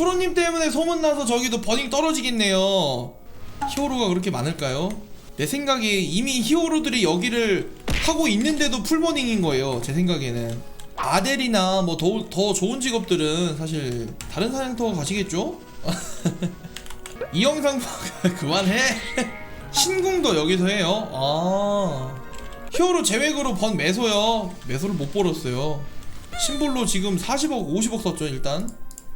프로님 때문에 소문나서 저기도 버닝 떨어지겠네요. 히어로가 그렇게 많을까요? 내 생각에 이미 히어로들이 여기를 하고 있는데도 풀버닝인 거예요 제 생각에는. 아델이나 뭐 더 더 좋은 직업들은 사실 다른 사냥터가 가시겠죠? 이 영상 그만해. 신궁도 여기서 해요. 아. 히어로 제외으로 번 매소요. 매소를 못 벌었어요. 심볼로 지금 40억 50억 썼죠 일단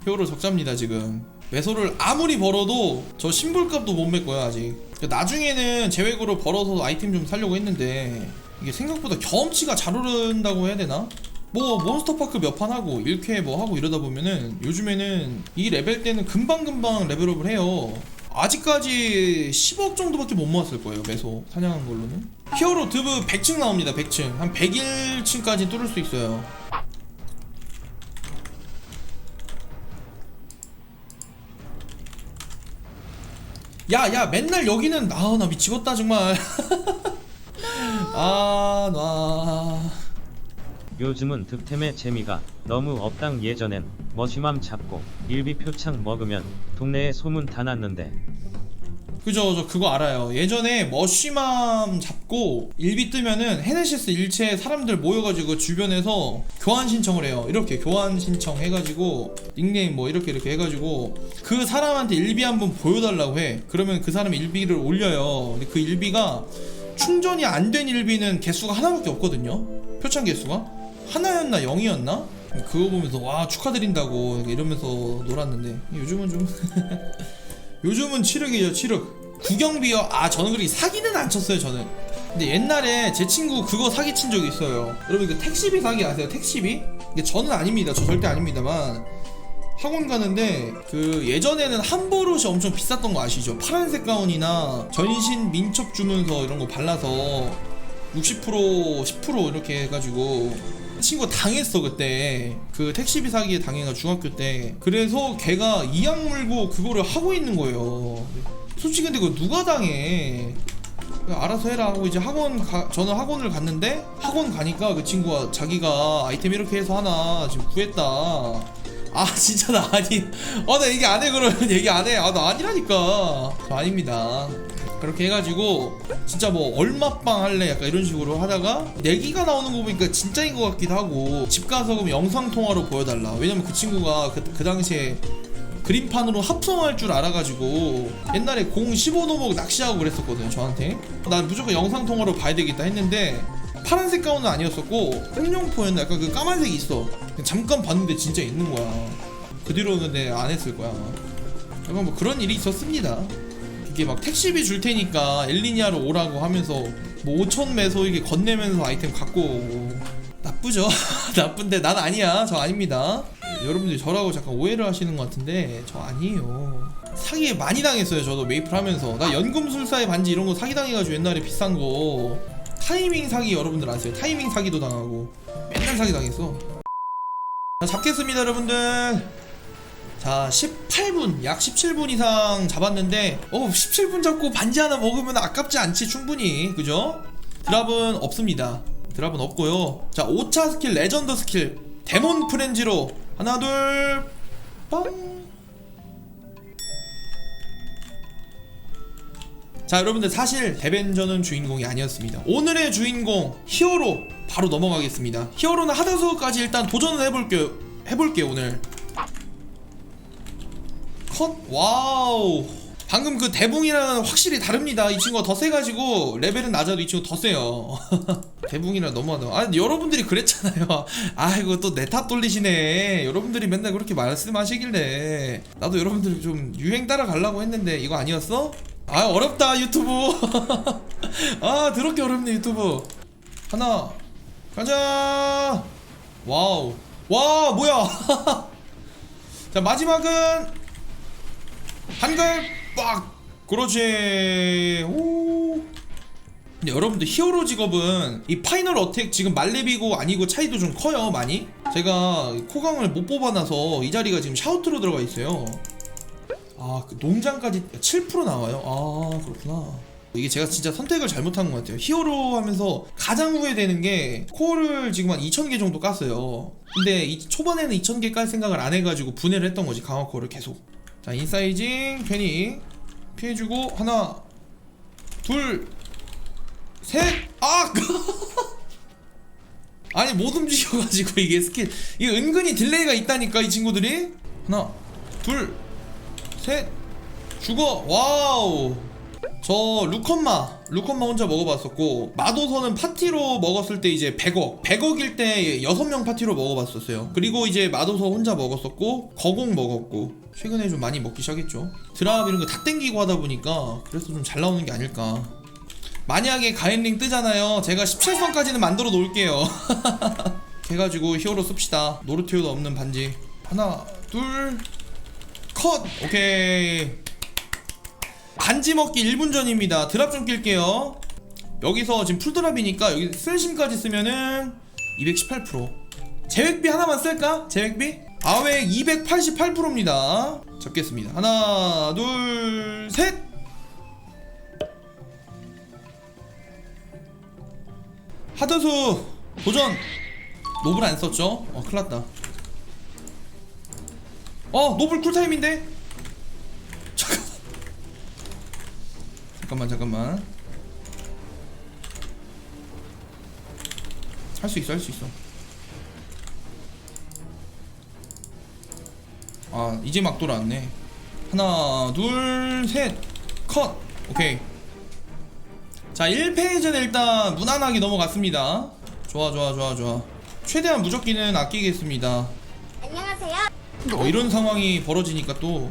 히어로 적자입니다 지금. 매소를 아무리 벌어도 저 심볼값도 못맬 거야 아직. 그러니까 나중에는 제외으로 벌어서 아이템 좀 살려고 했는데 이게 생각보다 경험치가 잘 오른다고 해야 되나? 뭐 몬스터파크 몇 판 하고 1회 뭐 하고 이러다 보면은 요즘에는 이 레벨 때는 금방금방 레벨업을 해요. 아직까지 10억 정도밖에 못 모았을 거예요 매소 사냥한 걸로는. 히어로 드브 100층 나옵니다 100층. 한 101층까지 뚫을 수 있어요 야야 맨날 여기는 아나 미치겠다 정말. 아나 요즘은 득템의 재미가 너무 없당 예전엔 머시맘 잡고 일비 표창 먹으면 동네에 소문 다 났는데 그죠 저 그거 알아요. 예전에 머쉬맘 잡고 일비 뜨면은 헤네시스 일체 사람들 모여가지고 주변에서 교환 신청을 해요. 이렇게 교환 신청 해가지고 닉네임 뭐 이렇게 이렇게 해가지고 그 사람한테 일비 한번 보여달라고 해. 그러면 그 사람이 일비를 올려요. 근데 그 일비가 충전이 안 된 일비는 개수가 하나밖에 없거든요. 표창 개수가? 하나였나 0이었나? 그거 보면서 와 축하드린다고 이러면서 놀았는데 요즘은 좀 요즘은 7흑이죠 7흑. 구경비요. 아 저는 그렇게 사기는 안 쳤어요 저는. 근데 옛날에 제 친구 그거 사기 친 적이 있어요. 여러분 그 택시비 사기 아세요? 택시비? 근데 저는 아닙니다. 저 절대 아닙니다만. 학원 가는데 그 예전에는 한버릇이 엄청 비쌌던 거 아시죠? 파란색 가운이나 전신 민첩 주문서 이런 거 발라서 60% 10% 이렇게 해가지고 친구 당했어 그때. 그 택시비 사기에 당해가 중학교 때. 그래서 걔가 이악 물고 그거를 하고 있는 거예요. 솔직히 근데 그거 누가 당해? 알아서 해라 하고 이제 학원 가, 저는 학원을 갔는데 학원 가니까 그 친구가 자기가 아이템 이렇게 해서 하나 지금 구했다. 아 진짜 나 아니 아 나 얘기 안해 그러면 얘기 안해. 아 나 아니라니까. 저 아닙니다 그렇게 해가지고 진짜 뭐 얼마빵 할래? 약간 이런 식으로 하다가 내기가 나오는 거 보니까 진짜인 것 같기도 하고 집 가서 그럼 영상 통화로 보여달라. 왜냐면 그 친구가 그, 그 당시에 그림판으로 합성할 줄 알아가지고 옛날에 공 15노목 낚시하고 그랬었거든요 저한테. 난 무조건 영상 통화로 봐야 되겠다 했는데 파란색 가운은 아니었었고 홍룡포였나? 약간 그 까만색이 있어. 잠깐 봤는데 진짜 있는 거야. 그 뒤로는 근데 안 했을 거야 약간 뭐 그런 일이 있었습니다 이게 막 택시비 줄 테니까 엘리니아로 오라고 하면서 뭐 5천 매소 이게 건네면서 아이템 갖고 오고. 나쁘죠? 나쁜데 난 아니야. 저 아닙니다. 여러분들이 저라고 잠깐 오해를 하시는 것 같은데 저 아니에요. 사기에 많이 당했어요 저도 메이플 하면서. 나 연금술사의 반지 이런 거 사기 당해가지고 옛날에 비싼 거. 타이밍 사기 여러분들 아세요? 타이밍 사기도 당하고. 맨날 사기 당했어. 자 잡겠습니다 여러분들 자 18분 약 17분 이상 잡았는데 어 17분 잡고 반지 하나 먹으면 아깝지 않지 충분히. 그죠? 드랍은 없습니다. 드랍은 없고요. 자 5차 스킬 레전드 스킬 데몬 프렌지로. 하나 둘빵 자 여러분들 사실 데벤저는 주인공이 아니었습니다. 오늘의 주인공 히어로. 바로 넘어가겠습니다. 히어로는 하다수까지 일단 도전을 해볼게요. 해볼게요 오늘 컷? 와우. 방금 그 대붕이랑은 확실히 다릅니다. 이 친구가 더 세가지고 레벨은 낮아도 이 친구 더 세요. 대붕이랑 너무하다. 아 여러분들이 그랬잖아요. 아이고 또내탓 돌리시네. 여러분들이 맨날 그렇게 말씀하시길래. 나도 여러분들 좀 유행 따라가려고 했는데 이거 아니었어? 아 어렵다 유튜브. 아 더럽게 어렵네 유튜브. 하나 가자. 와우. 와 뭐야? 자 마지막은 한글 빡 그렇지 오 근데 여러분들 히어로 직업은 이 파이널 어택 지금 말레비고 아니고 차이도 좀 커요 많이 제가 코강을 못 뽑아놔서 이 자리가 지금 샤우트로 들어가 있어요 아, 그 농장까지 7% 나와요? 아, 그렇구나. 이게 제가 진짜 선택을 잘못한 것 같아요. 히어로 하면서 가장 후회되는 게 코어를 지금 한 2,000개 정도 깠어요. 근데 이 초반에는 2,000개 깔 생각을 안 해가지고 분해를 했던 거지, 강화 코어를 계속. 자, 인사이징, 괜히 피해주고, 하나, 둘, 셋, 아! 아니, 못 움직여가지고 이게 스킬. 이게 은근히 딜레이가 있다니까, 이 친구들이. 하나, 둘, 셋, 죽어, 와우. 저 루컨마 루컨마 혼자 먹어봤었고 마도서는 파티로 먹었을 때 이제 100억 100억일 때 6명 파티로 먹어봤었어요. 그리고 이제 마도서 혼자 먹었었고 거공 먹었고 최근에 좀 많이 먹기 시작했죠. 드랍 이런 거 다 땡기고 하다 보니까 그래서 좀 잘 나오는 게 아닐까. 만약에 가엔링 뜨잖아요. 제가 17선까지는 만들어 놓을게요. 해가지고 히어로 씁시다. 노르티오도 없는 반지. 하나 둘 컷! 오케이 반지 먹기 1분 전입니다. 드랍 좀 낄게요. 여기서 지금 풀드랍이니까 여기 쓸심까지 쓰면은 218%. 제획비 하나만 쓸까? 제획비? 아웨 288%입니다. 잡겠습니다. 하나, 둘, 셋! 하드수 도전! 노블 안 썼죠? 어, 큰일 났다. 어, 노블 쿨타임인데? 잠깐. 잠깐만 잠깐만. 할 수 있어 할 수 있어. 아 이제 막 돌아왔네. 하나 둘 셋 컷. 오케이. 자 1페이지는 일단 무난하게 넘어갔습니다. 좋아 좋아 좋아 좋아. 최대한 무적기는 아끼겠습니다. 안녕하세요. 어, 이런 상황이 벌어지니까 또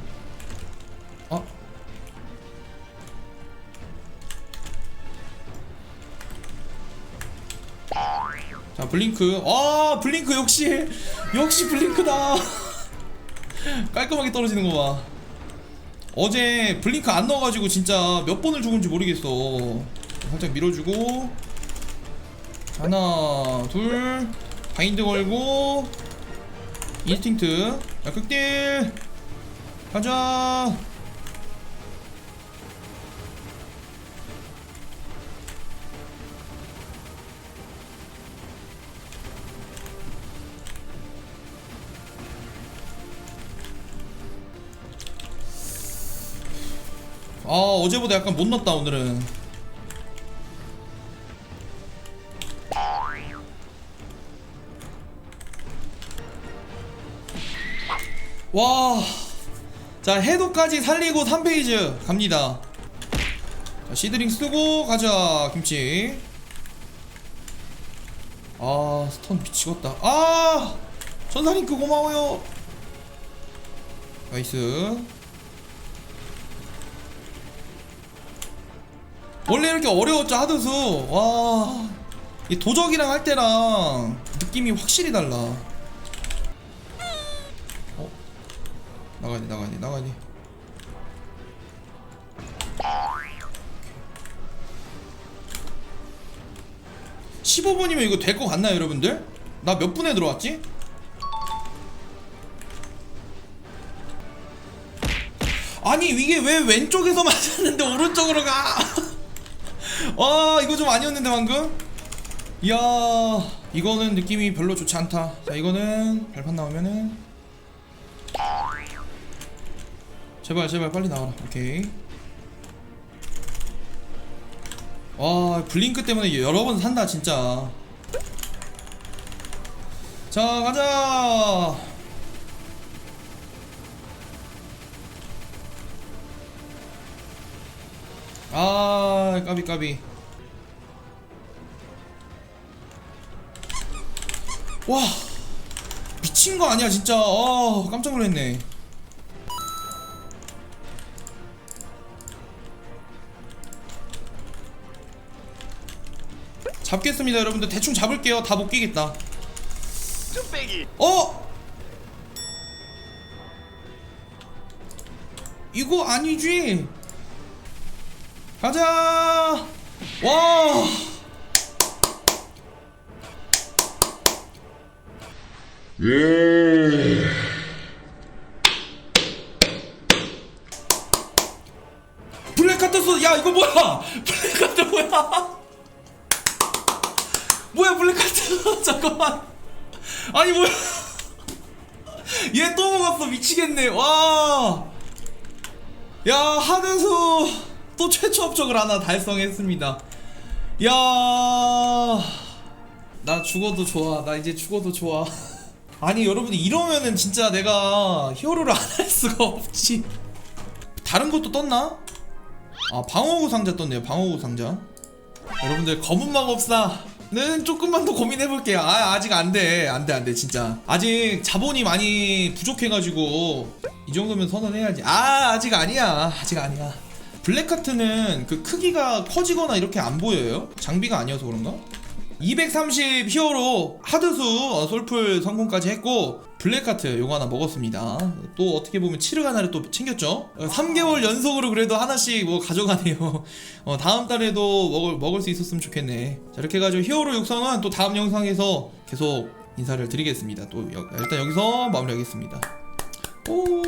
자 블링크. 아 블링크 역시 역시 블링크다. 깔끔하게 떨어지는 거봐. 어제 블링크 안 넣어가지고 진짜 몇 번을 죽은지 모르겠어. 살짝 밀어주고. 하나 둘. 바인드 걸고. 인스팅트. 자 극딜. 가자 어제보다 약간 못 넣었다 오늘은 와. 자, 해도까지 살리고 3페이지 갑니다. 자, 시드링 쓰고 가자, 김치. 아, 스턴 미치겠다. 아! 전사링크 고마워요. 나이스. 원래 이렇게 어려웠죠, 하드수. 와. 이 도적이랑 할 때랑 느낌이 확실히 달라. 나가야 돼 나가야 돼 (15분이면) 이거 될 것 같나요 여러분들? 나 몇 분에 들어왔지? 아니 이게 왜 왼쪽에서 맞았는데 오른쪽으로 가? 와 이거 좀 아니었는데 방금? 이야 이거는 느낌이 별로 좋지 않다. 자 이거는 발판 나오면은. 제발 제발 빨리 나와라. 오케이. 와 블링크 때문에 여러 번 산다 진짜. 자 가자! 아 까비 까비. 와 미친 거 아니야 진짜. 아 깜짝 놀랐네. 잡겠습니다 여러분들. 대충 잡을게요. 다 못 끼겠다. 어? 이거 아니지 가자! 와! 블랙 카터스 야 이거 뭐야? 뭐야? 블랙카트 잠깐만. 아니 뭐야? 얘 또 먹었어. 미치겠네. 와 야 하드수 또 최초 업적을 하나 달성했습니다. 야 나 죽어도 좋아. 나 이제 죽어도 좋아. 아니 여러분들 이러면은 진짜 내가 히어로를 안 할 수가 없지. 다른 것도 떴나? 아 방어구 상자 떴네요 방어구 상자. 여러분들 검은 마법사 는 조금만 더 고민해볼게요. 아 아직 안 돼. 안 돼 안 돼 진짜. 아직 자본이 많이 부족해가지고 이 정도면 선언해야지. 아 아직 아니야. 아직 아니야 블랙카트는 그 크기가 커지거나 이렇게 안 보여요? 장비가 아니어서 그런가? 230 히어로 하드수 어, 솔플 성공까지 했고 블랙카트 요거 하나 먹었습니다. 또 어떻게 보면 치르 하나를 또 챙겼죠? 어, 3개월 연속으로 그래도 하나씩 뭐 가져가네요. 어, 다음 달에도 먹을, 먹을 수 있었으면 좋겠네. 자 이렇게 해가지고 히어로 육성은 또 다음 영상에서 계속 인사를 드리겠습니다. 또 여- 일단 여기서 마무리하겠습니다. 오